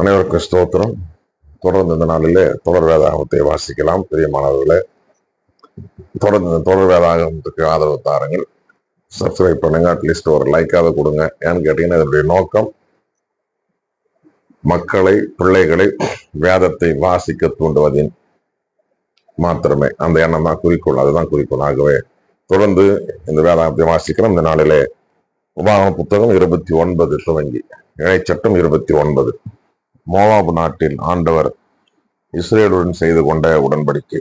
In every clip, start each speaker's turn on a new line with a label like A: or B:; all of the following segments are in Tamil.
A: அனைவருக்கும் ஸ்தோத்திரம். தொடர்ந்து இந்த நாளிலே தொடர் வேதாகமத்தை வாசிக்கலாம். பெரிய மாணவர்களே தொடர்ந்து இந்த தொடர் வேதாகமத்துக்கு ஆதரவு தாருங்கள். சப்ஸ்கிரைப் பண்ணுங்க அட்லீஸ்ட் ஒரு லைக்காவது கொடுங்க. ஏன்னு கேட்டீங்கன்னா இதனுடைய நோக்கம் மக்களை பிள்ளைகளை வேதத்தை வாசிக்க தூண்டுவதின் மாத்திரமே. அந்த எண்ணம் தான் குறிக்கோள் அதுதான் குறிக்கோள். ஆகவே தொடர்ந்து இந்த வேதாகமத்தை வாசிக்கிறோம். இந்த நாளிலே உபாகம புத்தகம் இருபத்தி ஒன்பது துவங்கி இணைச்சட்டம் இருபத்தி ஒன்பது. மோவாபு நாட்டில் ஆண்டவர் இஸ்ரேலுடன் செய்து கொண்ட உடன்படிக்கை.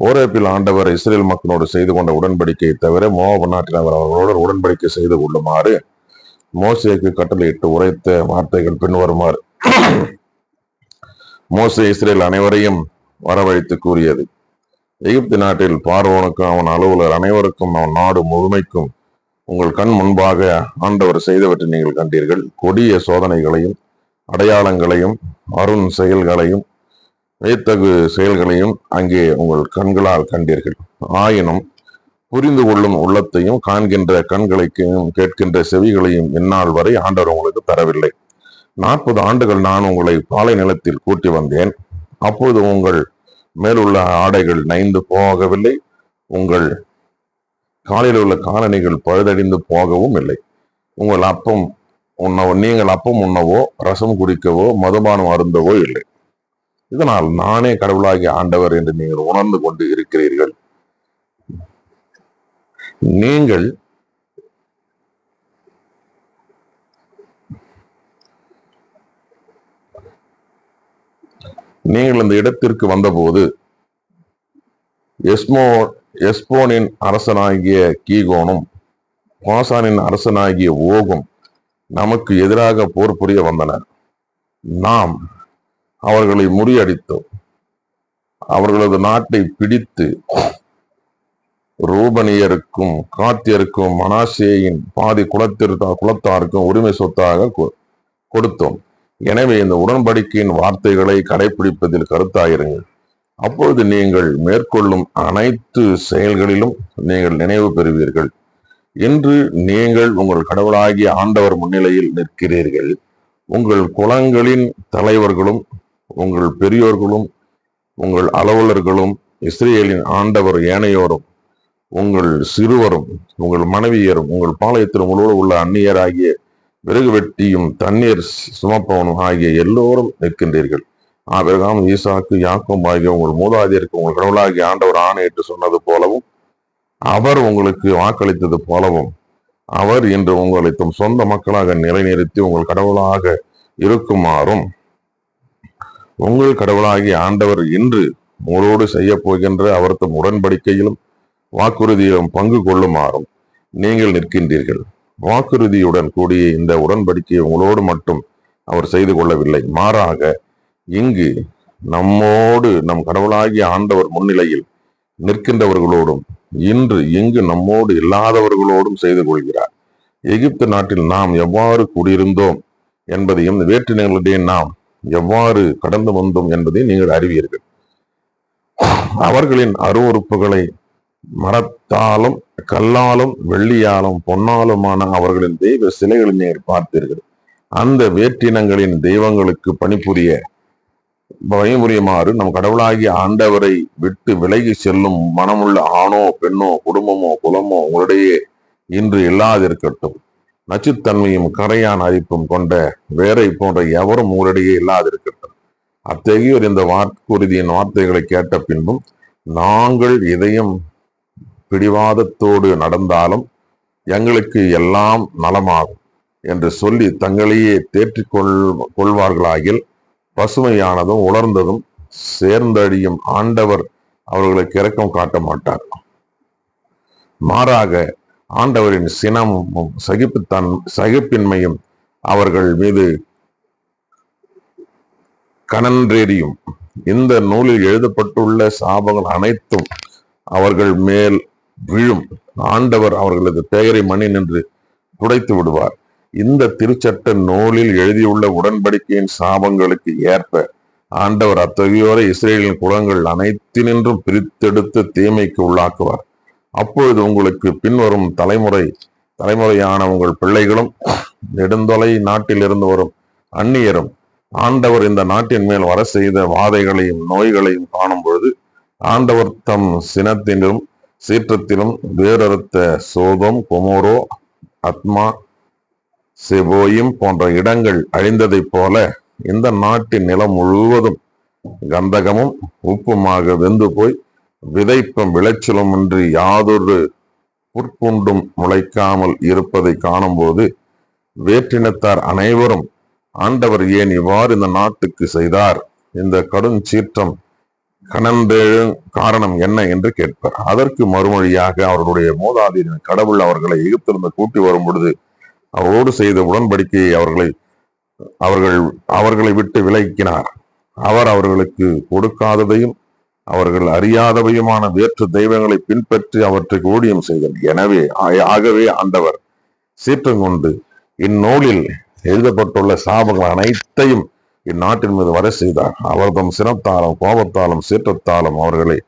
A: ஓரேப்பில் ஆண்டவர் இஸ்ரேல் மக்களோடு செய்து கொண்ட உடன்படிக்கையை தவிர மோவாபு நாட்டில் அவர் அவர்களோடு உடன்படிக்கை செய்து கொள்ளுமாறு மோசேக்கு கட்டளையிட்டு உரைத்த வார்த்தைகள் பின்வருமாறு. மோசே இஸ்ரேல் அனைவரையும் வரவழைத்து கூறியது. எகிப்து நாட்டில் பார்வோனுக்கும் அவன் அலுவலர் அனைவருக்கும் அவன் நாடு முழுமைக்கும் உங்கள் கண் முன்பாக ஆண்டவர் செய்தவற்றை நீங்கள் கண்டீர்கள். கொடிய சோதனைகளையும் அடையாளங்களையும் அருண் செயல்களையும் வியத்தகு செயல்களையும் அங்கே உங்கள் கண்களால் கண்டீர்கள். ஆயினும் புரிந்து கொள்ளும் உள்ளத்தையும் காண்கின்ற கண்களையும் கேட்கின்ற செவிகளையும் இந்நாள் வரை ஆண்டவர் உங்களுக்கு தரவில்லை. நாற்பது ஆண்டுகள் நான் உங்களை பாலை நிலத்தில் கூட்டி வந்தேன். அப்போது உங்கள் மேலுள்ள ஆடைகள் நைந்து போகவில்லை. உங்கள் காலில் உள்ள காலணிகள் பழுதடிந்து போகவும் இல்லை. உங்கள் அப்பம் உண்ணவோ நீங்கள் அப்பம் உண்ணவோ ரசம் குடிக்கவோ மதுபானம் அருந்தவோ இல்லை. இதனால் நானே கடவுளாகிய ஆண்டவர் என்று நீங்கள் உணர்ந்து கொண்டு இருக்கிறீர்கள். நீங்கள் நீங்கள் இந்த இடத்திற்கு வந்தபோது எஸ்மோ எஸ்போனின் அரசனாகிய கீகோனும் பாசானின் அரசனாகிய ஓகும் நமக்கு எதிராக போர் புரிய வந்தனர் நாம் அவர்களை முறியடித்தோம். அவர்களது நாட்டை பிடித்து ரூபனியருக்கும் காத்தியருக்கும் மனாசேயின் பாதி குலத்திற்கு குலத்தாருக்கும் உரிமை சொத்தாக கொ- கொடுத்தோம். எனவே இந்த உடன்படிக்கையின் வார்த்தைகளை கடைபிடிப்பதில் கருத்தாயிருங்கள். அப்பொழுது நீங்கள் மேற்கொள்ளும் அனைத்து செயல்களிலும் நீங்கள் நினைவு பெறுவீர்கள். இன்று நீங்கள் உங்கள் கடவுளாகிய ஆண்டவர் முன்னிலையில் நிற்கிறீர்கள். உங்கள் குலங்களின் தலைவர்களும் உங்கள் பெரியோர்களும் உங்கள் அலுவலர்களும் இஸ்ரேலின் ஆண்டவர் ஏனையோரும் உங்கள் சிறுவரும் உங்கள் மனைவியரும் உங்கள் பாளையத்தில் உங்களோடு உள்ள அந்நியராகிய விறகு வெட்டியும் தண்ணீர் சுமப்பவனும் ஆகிய எல்லோரும் நிற்கின்றீர்கள். ஆபிரகாம் ஈசாக்கு யாக்கும் ஆகிய உங்கள் மூதாதியருக்கு உங்கள் கடவுளாகிய ஆண்டவர் ஆணையிட்டு சொன்னது போலவும் அவர் உங்களுக்கு வாக்களித்தது போலவும் அவர் இன்று உங்களை தம் சொந்த மக்களாக நிலைநிறுத்தி உங்கள் கடவுளாக இருக்குமாறும் உங்கள் கடவுளாகிய ஆண்டவர் இன்று உங்களோடு செய்ய போகின்ற அவர் தம் உடன்படிக்கையிலும் வாக்குறுதியிலும் பங்கு கொள்ளுமாறும் நீங்கள் நிற்கின்றீர்கள். வாக்குறுதியுடன் கூடிய இந்த உடன்படிக்கையை உங்களோடு மட்டும் அவர் செய்து கொள்ளவில்லை. மாறாக இங்கு நம்மோடு நம் கடவுளாகிய ஆண்டவர் முன்னிலையில் நிற்கின்றவர்களோடும் இன்று இங்கு நம்மோடு இல்லாதவர்களோடும் செய்து கொள்கிறார். எகிப்து நாட்டில் நாம் எவ்வாறு கூடியிருந்தோம் என்பதையும் வேற்றினங்களிடையே நாம் எவ்வாறு கடந்து வந்தோம் என்பதையும் நீங்கள் அறிவீர்கள். அவர்களின் அருவறுப்புகளை மரத்தாலும் கல்லாலும் வெள்ளியாலும் பொன்னாலுமான அவர்களின் தெய்வ சிலைகளை நீங்கள் பார்த்தீர்கள். அந்த வேற்றினங்களின் தெய்வங்களுக்கு பணிபுரிய பயமுறியுமாறு நம் கடவுளாகிய ஆண்டவரை விட்டு விலகி செல்லும் மனமுள்ள ஆணோ பெண்ணோ குடும்பமோ குலமோ உங்களிடையே இன்று இல்லாதிருக்கட்டும். நச்சுத்தன்மையும் கரையான் அரிப்பும் கொண்ட வேரை போன்ற எவரும் உங்களிடையே இல்லாதிருக்கட்டும். அத்தகையோர் இந்த வாக்குறுதியின் வார்த்தைகளை கேட்ட பின்பும் நாங்கள் இதயம் பிடிவாதத்தோடு நடந்தாலும் எங்களுக்கு எல்லாம் நலமாகும் என்று சொல்லி தங்களையே தேற்றிக் கொள் கொள்வார்களாகில் பசுமையானதும் உலர்ந்ததும் சேர்ந்தடியும் ஆண்டவர் அவர்களுக்கு இறக்கம் காட்ட மாட்டார். மாறாக ஆண்டவரின் சினமும் சகிப்புத்தன் சகிப்பின்மையும் அவர்கள் மீது கனன்றேறியும். இந்த நூலில் எழுதப்பட்டுள்ள சாபங்கள் அனைத்தும் அவர்கள் மேல் விழும். ஆண்டவர் அவர்களது பெயரை மணி நின்று துடைத்து விடுவார். இந்த திருச்சட்ட நூலில் எழுதியுள்ள உடன்படிக்கையின் சாபங்களுக்கு ஏற்ப ஆண்டவர் அத்தகையோரை இஸ்ரேலின் குலங்கள் அனைத்தினின்றும் பிரித்தெடுத்து தீமைக்கு உள்ளாக்குவார். அப்பொழுது உங்களுக்கு பின்வரும் தலைமுறை தலைமுறையான உங்கள் பிள்ளைகளும் நெடுந்தொலை நாட்டிலிருந்து வரும் அந்நியரும் ஆண்டவர் இந்த நாட்டின் மேல் வர செய்த வாதைகளையும் நோய்களையும் காணும் பொழுது ஆண்டவர் தம் சினத்திலும் சீற்றத்திலும் வேறறுத்த சோதம் கொமோரோ அத்மா செபோயும் போன்ற இடங்கள் அழிந்ததைப் போல இந்த நாட்டின் நிலம் முழுவதும் கந்தகமும் உப்புமாக வெந்து போய் விதைப்பும் விளைச்சலும் இன்றி யாதொரு புற்புண்டும் முளைக்காமல் இருப்பதை காணும்போது வேற்றினத்தார் அனைவரும் ஆண்டவர் ஏன் இவ்வாறு இந்த நாட்டுக்கு செய்தார்? இந்த கடும் சீற்றம் கனந்தெழு காரணம் என்ன? என்று கேட்பார். அதற்கு மறுமொழியாக அவர்களுடைய மூதாதையரின் கடவுள் அவர்களை எகிப்திலிருந்து கூட்டி வரும் பொழுது அவரோடு செய்த உடன்படிக்கையை அவர்களை அவர்கள் அவர்களை விட்டு விலக்கினார் அவர் அவர்களுக்கு கொடுக்காததையும் அவர்கள் அறியாதவையுமான வேற்று தெய்வங்களை பின்பற்றி அவற்றுக்கு ஊழியம் செய்தார் எனவே ஆகவே ஆண்டவர் சீற்றம் கொண்டு இந்நூலில் எழுதப்பட்டுள்ள சாபங்கள் அனைத்தையும் இந்நாட்டின் மீது வர செய்தார். அவர்தம் சினத்தாலும் கோபத்தாலும் சீற்றத்தாலும் அவர்களை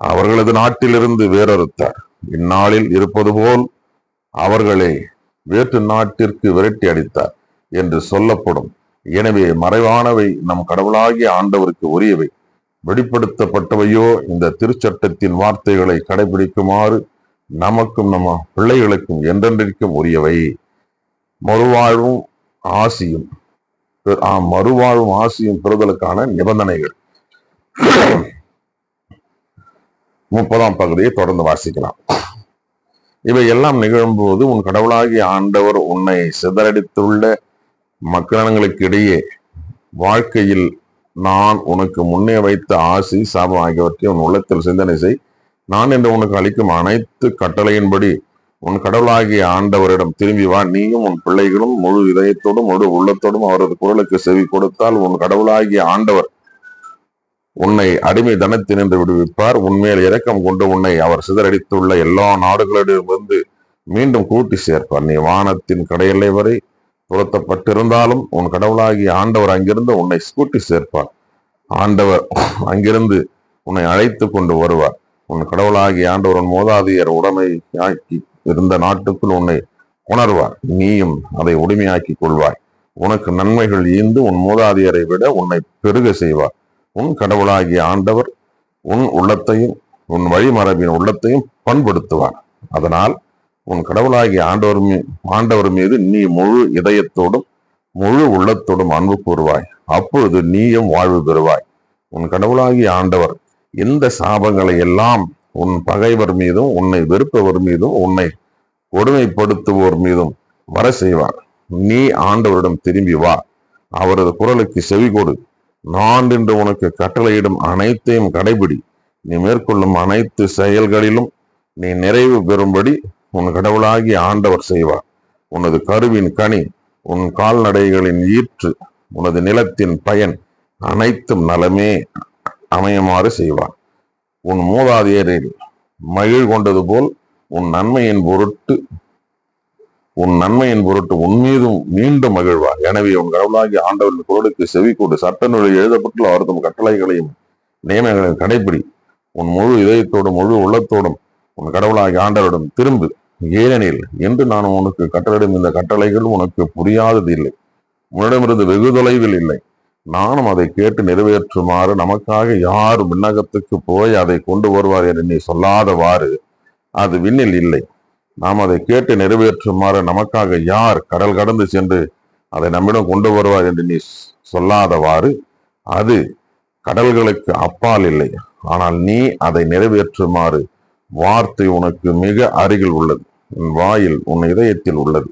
A: அவர்களது நாட்டிலிருந்து வேறறுத்தார். இந்நாளில் இருப்பது போல் அவர்களை வேற்று நாட்டிற்கு விரட்டி அடித்தார் என்று சொல்லப்படும். எனவே மறைவானவை நம் கடவுளாகிய ஆண்டவருக்கு உரியவை. வெளிப்படுத்தப்பட்டவையோ இந்த திருச்சட்டத்தின் வார்த்தைகளை கடைபிடிக்குமாறு நமக்கும் நம்ம பிள்ளைகளுக்கும் என்றென்றிருக்கும் உரியவை. மறுவாழ்வும் ஆசியும் பெ- மறுவாழ்வும் ஆசியும் பெறுதலுக்கான நிபந்தனைகள். முப்பதாம் பகுதியை தொடர்ந்து வாசிக்கலாம். இவை எல்லாம் நிகழும்போது உன் கடவுளாகிய ஆண்டவர் உன்னை சிதறடித்துள்ள மக்களங்களுக்கு இடையே வாழ்க்கையில் நான் உனக்கு முன்னே வைத்த ஆசி சாபம் ஆகியவற்றை உன் உள்ளத்தில் சிந்தனை செய். நான் என்று உனக்கு அளிக்கும் அனைத்து கட்டளையின்படி உன் கடவுளாகிய ஆண்டவரிடம் திரும்பி வா. நீயும் உன் பிள்ளைகளும் முழு இதயத்தோடும் முழு உள்ளத்தோடும் அவரது குரலுக்கு செவி கொடுத்தால் உன் கடவுளாகிய ஆண்டவர் உன்னை அடிமை தனத்தினின்று விடுவிப்பார். உன்மேல் இரக்கம் கொண்டு உன்னை அவர் சிதறடித்துள்ள எல்லா நாடுகளிடமிருந்து மீண்டும் கூட்டி சேர்ப்பார். நீ வானத்தின் கடையெல்லை வரை துரத்தப்பட்டிருந்தாலும் உன் கடவுளாகிய ஆண்டவர் அங்கிருந்து உன்னை கூட்டி சேர்ப்பார். ஆண்டவர் அங்கிருந்து உன்னை அழைத்து கொண்டு வருவார். உன் கடவுளாகிய ஆண்டவர் உன் மோதாதியர் உடமையாக்கி இருந்த நாட்டுக்குள் உன்னை உணர்வார். நீயும் அதை உடைமையாக்கி கொள்வாய். உனக்கு நன்மைகள் ஈந்து உன் மூதாதையரை விட உன்னை பெருக செய்வார். உன் கடவுளாகிய ஆண்டவர் உன் உள்ளத்தையும் உன் வழிமரபின் உள்ளத்தையும் பண்படுத்துவார். அதனால் உன் கடவுளாகிய ஆண்டவர் ஆண்டவர் மீது நீ முழு இதயத்தோடும் முழு உள்ளத்தோடும் அன்பு கூறுவாய். அப்பொழுது நீயும் வாழ்வு பெறுவாய். உன் கடவுளாகிய ஆண்டவர் இந்த சாபங்களை எல்லாம் உன் பகைவர் மீதும் உன்னை வெறுப்பவர் மீதும் உன்னை கொடுமைப்படுத்துவோர் மீதும் வர செய்வார். நீ ஆண்டவரிடம் திரும்பி வா. அவரது குரலுக்கு செவி கொடு. நான் இன்று உனக்கு கட்டளையிடும் அனைத்தையும் கடைபிடி. நீ மேற்கொள்ளும் அனைத்து செயல்களிலும் நீ நிறைவு பெறும்படி உன் கடவுளாகி ஆண்டவர் செய்வார். உனது கருவின் கனி உன் கால்நடைகளின் ஈற்று உனது நிலத்தின் பயன் அனைத்தும் நலமே அமையுமாறு செய்வார். உன் மூதாதையரில் மகிழ் கொண்டது போல் உன் நன்மையின் பொருட்டு உன் நன்மையின் பொருட்டு உன் மீதும் மீண்டும் மகிழ்வார் எனவே உன் கடவுளாகிய ஆண்டவரின் குரலுக்கு செவி கொண்டு சட்ட நூலில் எழுதப்பட்டுள்ள அவர்தம் கட்டளைகளையும் நியமங்களையும் கடைபிடி உன் முழு இதயத்தோடும் முழு உள்ளத்தோடும் உன் கடவுளாகிய ஆண்டவரிடம் திரும்பு. ஏனெனில் என்று நான் உனக்கு கட்டளையிடும் இந்த கட்டளைகள் உனக்கு புரியாதது இல்லை. உன்னிடமிருந்து வெகு தொலைவில் இல்லை. நானும் அதை கேட்டு நிறைவேற்றுமாறு நமக்காக யார் விண்ணகத்துக்கு போய் அதை கொண்டு வருவார் என்று நீ சொல்லாதவாறு அது விண்ணில் இல்லை. நாம் அதை கேட்டு நிறைவேற்றுமாறு நமக்காக யார் கடல் கடந்து சென்று அதை நம்மிடம் கொண்டு வருவார் என்று நீ சொல்லாதவாறு அது கடல்களுக்கு அப்பால் இல்லை. ஆனால் நீ அதை நிறைவேற்றுமாறு வார்த்தை உனக்கு மிக அருகில் உள்ளது. உன் வாயில் உன் இதயத்தில் உள்ளது.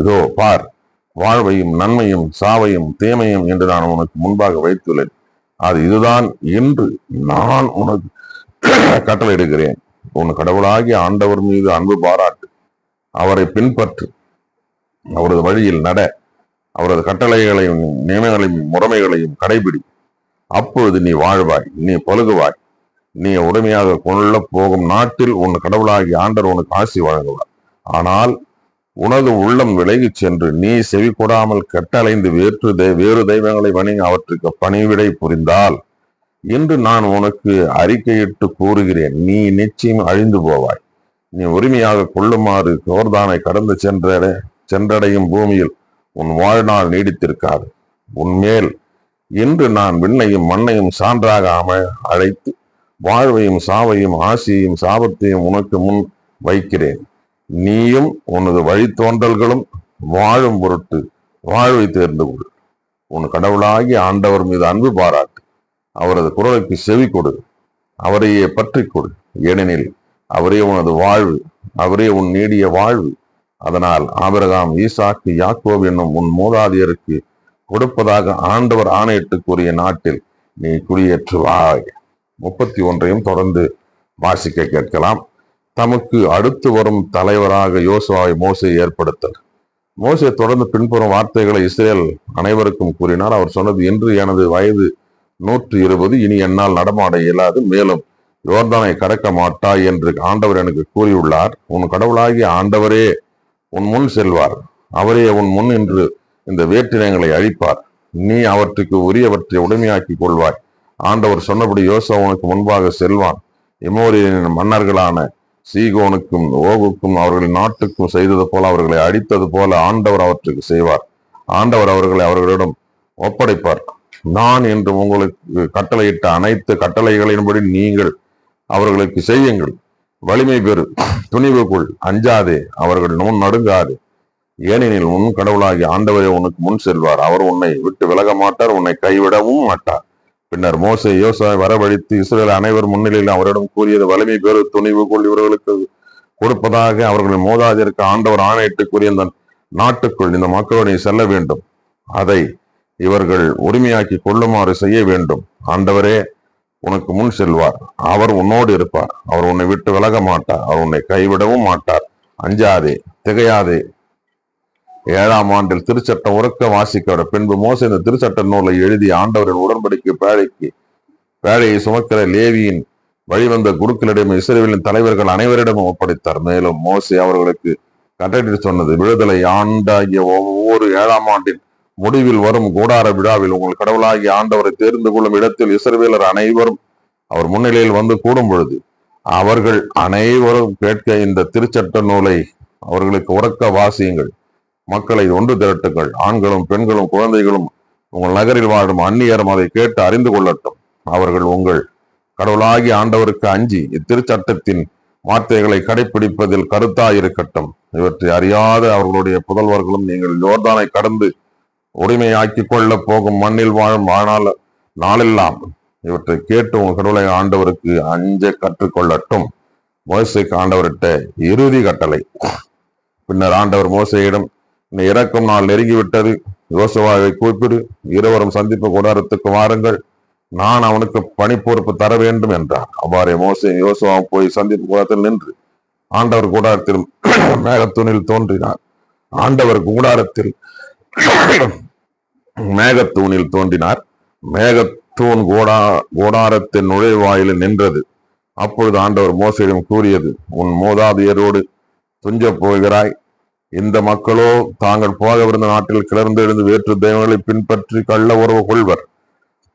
A: இதோ பார் வாழ்வையும் நன்மையும் சாவையும் தீமையும் என்று நான் உனக்கு முன்பாக வைத்துள்ளேன். அது இதுதான் என்று நான் உனக்கு கட்டளையிடுகிறேன். உன் கடவுளாகிய ஆண்டவர் மீது அன்பு பாராட்டு. அவரை பின்பற்று. அவரது வழியில் நட. அவரது கட்டளைகளையும் நியமங்களையும் முறைமைகளையும் கடைபிடி. அப்பொழுது நீ வாழ்வாய் நீ பழுகுவாய். நீ உடமையாக கொள்ள போகும் நாட்டில் உன் கடவுளாகி ஆண்டவர் உனக்கு ஆசி வழங்குவார். ஆனால் உனது உள்ளம் விலகிச் சென்று நீ செவி கொடாமல் கட்டளைந்து வேற்று தெய்- வேறு தெய்வங்களை வணங்கி அவற்றுக்கு பணிவிடை புரிந்தால் இன்று நான் உனக்கு அறிக்கையிட்டு கூறுகிறேன். நீ நிச்சயம் அழிந்து போவாய். நீ உரிமையாக கொள்ளுமாறு கோர்தானை கடந்து சென்ற சென்றடையும் பூமியில் உன் வாழ்நாள் நீடித்திருக்காது. உன்மேல் இன்று நான் விண்ணையும் மண்ணையும் சான்றாக அம அழைத்து வாழ்வையும் சாவையும் ஆசியையும் சாபத்தையும் உனக்கு முன் வைக்கிறேன். நீயும் உனது வழித்தோன்றல்களும் வாழும் பொருட்டு வாழ்வை தேர்ந்து கொள். உன் கடவுளாகி ஆண்டவர் மீது அன்பு பாராட்டு. அவரது குரலுக்கு செவி கொடு. அவரையே பற்றிக் கொடு. ஏனெனில் அவரே உனது வாழ்வு. அவரே உன் நீடிய வாழ்வு. அதனால் ஆபிரகாம் ஈசாக்கு யாக்கோப் என்னும் உன் மூதாதையருக்கு கொடுப்பதாக ஆண்டவர் ஆணையிட்டு கூறிய நாட்டில் நீ குடியேற்றுவாய். முப்பத்தி ஒன்றையும் தொடர்ந்து வாசிக்க கேட்கலாம். தமக்கு அடுத்து வரும் தலைவராக யோசுவாவை மோசை ஏற்படுத்தல். மோசை தொடர்ந்து பின்புறம் வார்த்தைகளை இஸ்ரேல் அனைவருக்கும் கூறினார். அவர் சொன்னது இன்று எனது வயது நூற்று இருபது இனி என்னால் நடமாட இயலாது. மேலும் யோர்தானை கடக்க மாட்டாய் என்று ஆண்டவர் எனக்கு கூறியுள்ளார். உன் கடவுளாகிய ஆண்டவரே உன் முன் செல்வார். அவரே உன் முன் என்று இந்த வேற்றினங்களை அழிப்பார். நீ அவற்றுக்கு உரியவற்றை உடைமையாக்கி கொள்வாய். ஆண்டவர் சொன்னபடி யோசா உனக்கு முன்பாக செல்வான். எமோரியனின் மன்னர்களான சீகோனுக்கும் ஓகுக்கும் அவர்களின் நாட்டுக்கும் செய்தது போல அவர்களை அடித்தது போல ஆண்டவர் அவற்றுக்கு செய்வார். ஆண்டவர் அவர்களை அவர்களிடம் ஒப்படைப்பார். நான் என்று உங்களுக்கு கட்டளையிட்ட அனைத்து கட்டளைகளின்படி நீங்கள் அவர்களுக்கு செய்யுங்கள். வலிமை பெறு. துணிவு கொள். அஞ்சாதே. அவர்கள் முன் நடுங்காது. ஏனெனில் உன் கடவுளாகி ஆண்டவரே உனக்கு முன் செல்வார். அவர் உன்னை விட்டு விலக மாட்டார். உன்னை கைவிடவும் மாட்டார். பின்னர் மோசை யோசாவை வரவழைத்து இஸ்ரேல் அனைவர் முன்னிலையில் அவரிடம் கூறியது வலிமை பெறு. துணிவு கொள். இவர்களுக்கு கொடுப்பதாக அவர்களின் மோதாதிற்கு ஆண்டவர் ஆணையிட்டு கூறிய அந்த நாட்டுக்குள் இந்த மக்களோடு செல்ல வேண்டும். அதை இவர்கள் உரிமையாக்கி கொள்ளுமாறு செய்ய வேண்டும். ஆண்டவரே உனக்கு முன் செல்வார். அவர் உன்னோடு இருப்பார். அவர் உன்னை விட்டு விலக மாட்டார். அவர் உன்னை கைவிடவும் மாட்டார். அஞ்சாதே திகையாதே. ஏழாம் ஆண்டில் திருச்சட்டம் உறக்க வாசிக்க பின்பு மோச இந்த திருச்சட்ட நூலை எழுதி ஆண்டவரின் உடன்படிக்கை பேழைக்கு பேழையை சுமக்கிற லேவியின் வழிவந்த குருக்களிடம் இஸ்ரேலின் தலைவர்கள் அனைவரிடமும் ஒப்படைத்தார். மேலும் மோசே அவர்களுக்கு கட்டளையிட்டு சொன்னது விடுதலை ஆண்டாகிய ஒவ்வொரு ஏழாம் ஆண்டின் முடிவில் வரும் கூடார விழாவில் உங்கள் கடவுளாகி ஆண்டவரை தேர்ந்து கொள்ளும் இடத்தில் இசைவேலர் அனைவரும் அவர் முன்னிலையில் வந்து கூடும் பொழுது அவர்கள் அனைவரும் கேட்க இந்த திருச்சட்ட நூலை அவர்களுக்கு உறக்க வாசியுங்கள். மக்களை ஒன்று திரட்டுங்கள். ஆண்களும் பெண்களும் குழந்தைகளும் உங்கள் நகரில் வாழும் அந்நியரும் அதை கேட்டு அறிந்து கொள்ளட்டும். அவர்கள் உங்கள் கடவுளாகி ஆண்டவருக்கு அஞ்சி இத்திருச்சட்டத்தின் வார்த்தைகளை கடைபிடிப்பதில் கருத்தாயிருக்கட்டும் இவற்றை அறியாத அவர்களுடைய புதல்வர்களும் நீங்கள் யோர்தானை கடந்து உரிமையாக்கி கொள்ள போகும் மண்ணில் வாழும் ஆனால் நாளெல்லாம் இவற்றை கேட்டு உன் கடவுளை ஆண்டவருக்கு அஞ்ச கற்றுக்கொள்ளட்டும். மோசைக்கு ஆண்டவர்கிட்ட இறுதி கட்டளை. பின்னர் ஆண்டவர் மோசையிடம் இந்த இறக்கும் நாள் நெருங்கிவிட்டது. யோசுவாவை கூப்பிடு. இருவரும் சந்திப்பு கூடாரத்துக்கு வாருங்கள். நான் அவனுக்கு பணி பொறுப்பு தர வேண்டும் என்றார் அவ்வாறே மோசை யோசுவா போய் சந்திப்பு கூடாரத்தில் நின்று ஆண்டவர் கூடாரத்தில் மேகத்தூணில் தோன்றினார் ஆண்டவர் கூடாரத்தில் மேகத்தூணில் தோன்றினார். மேகத்தூண் கோடா கோடாரத்தின் நுழைவாயிலில் நின்றது. அப்பொழுது ஆண்டவர் மோசையிடம் கூறியது உன் மோதாதையரோடு துஞ்சப் போகிறாய். இந்த மக்களோ தாங்கள் போகவிருந்த நாட்டில் கிளர்ந்து எழுந்து வேற்று தெய்வங்களை பின்பற்றி கள்ள உறவு கொள்வர்.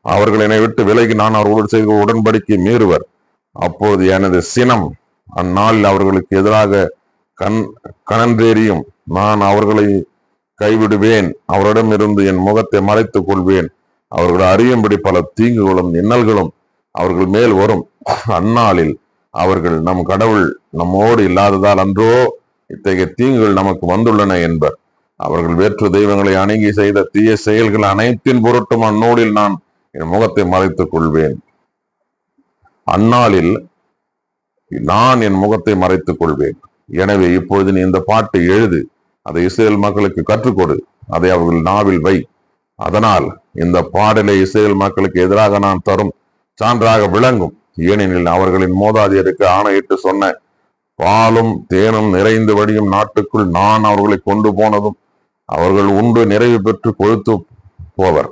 A: அவர்கள் என்னை விட்டு விலகி நான் அவர்களோடு செய்த உடன்படிக்கை மீறுவர். அப்போது எனது சினம் அந்நாளில் அவர்களுக்கு எதிராக கண் கணன்றேறியும் நான் அவர்களை கைவிடுவேன். அவரிடம் இருந்து என் முகத்தை மறைத்துக் கொள்வேன். அவர்கள் அறியும்படி பல தீங்குகளும் இன்னல்களும் அவர்கள் மேல் வரும். அந்நாளில் அவர்கள் நம் கடவுள் நம்மோடு இல்லாததால் அன்றோ இத்தகைய தீங்குகள் நமக்கு வந்துள்ளன என்பர். அவர்கள் வேற்று தெய்வங்களை அணுகி செய்த தீய செயல்கள் அனைத்தின் பொருட்டும் அந்நூலில் நான் என் முகத்தை மறைத்துக் கொள்வேன். அந்நாளில் நான் என் முகத்தை மறைத்துக் கொள்வேன். எனவே இப்பொழுது நீ இந்த பாட்டு எழுது. அதை இஸ்ரேல் மக்களுக்கு கற்றுக்கொடு அதை அவர்கள் நாவில் வை. அதனால் இந்த பாடலை இஸ்ரேல் மக்களுக்கு எதிராக நான் தரும் சான்றாக விளங்கும். ஏனெனில் அவர்களின் மோதாதியருக்கு ஆணையிட்டு சொன்ன பாலும் தேனும் நிறைந்து வடியும் நாட்டுக்குள் நான் அவர்களை கொண்டு போனதும் அவர்கள் உண்டு நிறைவு பெற்று கொழுத்து போவர்.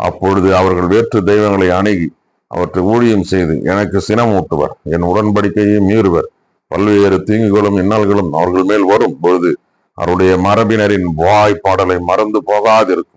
A: அப்பொழுது அவர்கள் வேற்று தெய்வங்களை அணுகி அவற்றை ஊழியம் செய்து எனக்கு சினமூட்டுவர். என் உடன்படிக்கையை மீறுவர். பல்வேறு தீங்குகளும் இன்னல்களும் அவர்கள் மேல் வரும். பொழுது அவருடைய மரபினரின் வாய் பாடலை மறந்து போகாதிருக்கும்.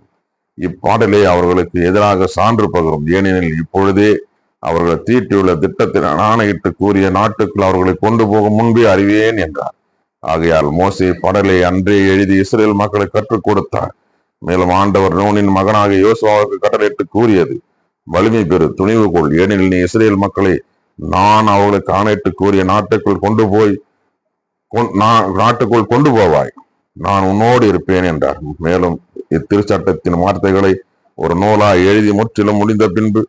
A: இப்பாடலே அவர்களுக்கு எதிராக சான்று பகரும். ஏனெனில் இப்பொழுதே அவர்கள் தீட்டியுள்ள திட்டத்தில் ஆணையிட்டு கூறிய நாட்டுக்குள் அவர்களை கொண்டு போகும் முன்பே அறிவேன் என்றார். ஆகையால் மோசே பாடலை அன்றே எழுதி இஸ்ரேல் மக்களை கற்றுக் கொடுத்தார். மேலும் ஆண்டவர் நோனின் மகனாக யோசுவாவுக்கு கட்டளையிட்டு கூறியது வலிமை பெறு துணிவு கொள். ஏனெனில் நீ இஸ்ரேல் மக்களை நான் அவர்களுக்கு ஆணையிட்டு கூறிய நாட்டுக்குள் கொண்டு போய் கொண்- நாட்டுக்குள் கொண்டு போவாய். நான் உன்னோடு இருப்பேன் என்றார். மேலும் இத்திருச்சட்டத்தின் வார்த்தைகளை ஒரு நூலாய் எழுதி முற்றிலும் முடிந்த பின்பு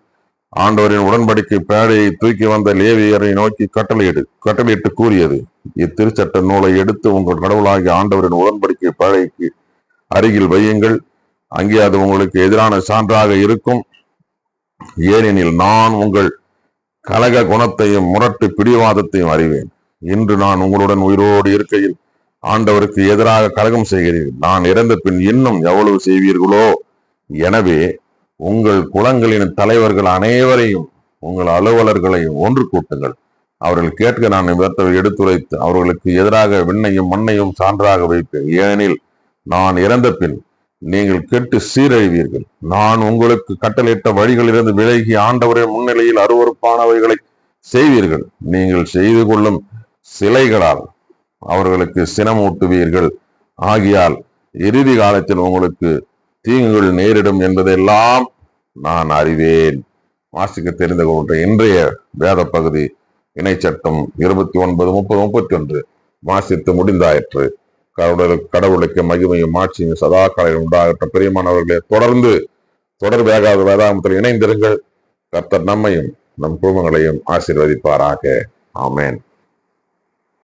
A: ஆண்டவரின் உடன்படிக்கை பேழையை தூக்கி வந்த லேவியரை நோக்கி கட்டளையிடு கட்டளையிட்டு கூறியது இத்திருச்சட்ட நூலை எடுத்து உங்கள் கடவுளாகிய ஆண்டவரின் உடன்படிக்கை பேழைக்கு அருகில் வையுங்கள். அங்கே அது உங்களுக்கு எதிரான சான்றாக இருக்கும். ஏனெனில் நான் உங்கள் கலக குணத்தையும் முரட்டு பிடிவாதத்தையும் அறிவேன். இன்று நான் உங்களுடன் உயிரோடு இருக்கையில் ஆண்டவருக்கு எதிராக கழகம் செய்கிறீர்கள் நான் இறந்த பின் இன்னும் எவ்வளவு செய்வீர்களோ? எனவே உங்கள் குலங்களின் தலைவர்கள் அனைவரையும் உங்கள் அலுவலர்களையும் ஒன்று கூட்டுங்கள். அவர்கள் கேட்க நான் இவர்த்தவை எடுத்துரைத்து அவர்களுக்கு எதிராக விண்ணையும் மண்ணையும் சான்றாக வைப்பேன். ஏனெனில் நான் இறந்த பின் நீங்கள் கெட்டு சீரழிவீர்கள். நான் உங்களுக்கு கட்டளையிட்ட வழிகளிலிருந்து விலகி ஆண்டவரை முன்னிலையில் அருவருப்பானவைகளை செய்வீர்கள். நீங்கள் செய்து கொள்ளும் சிலைகளால் அவர்களுக்கு சினமூட்டுவீர்கள். ஆகியால் இறுதி காலத்தில் உங்களுக்கு தீங்குகள் நேரிடும் என்பதெல்லாம் நான் அறிவேன். வாசிக்க தெரிந்து கொண்ட இன்றைய வேத பகுதி இணைச்சட்டம் இருபத்தி ஒன்பது முப்பது முப்பத்தி ஒன்று வாசித்து முடிந்தாயிற்று. கடவுள் கடவுளுக்கு மகிமையும் ஆட்சியும் சதா காலையில் உண்டாகட்டும். பிரியமானவர்களே தொடர்ந்து தொடர் வேகாத வேதாகமத்தில் இணைந்திருங்கள். கர்த்தர் நம்மையும் நம் குடும்பங்களையும் ஆசீர்வதிப்பாராக. ஆமேன்.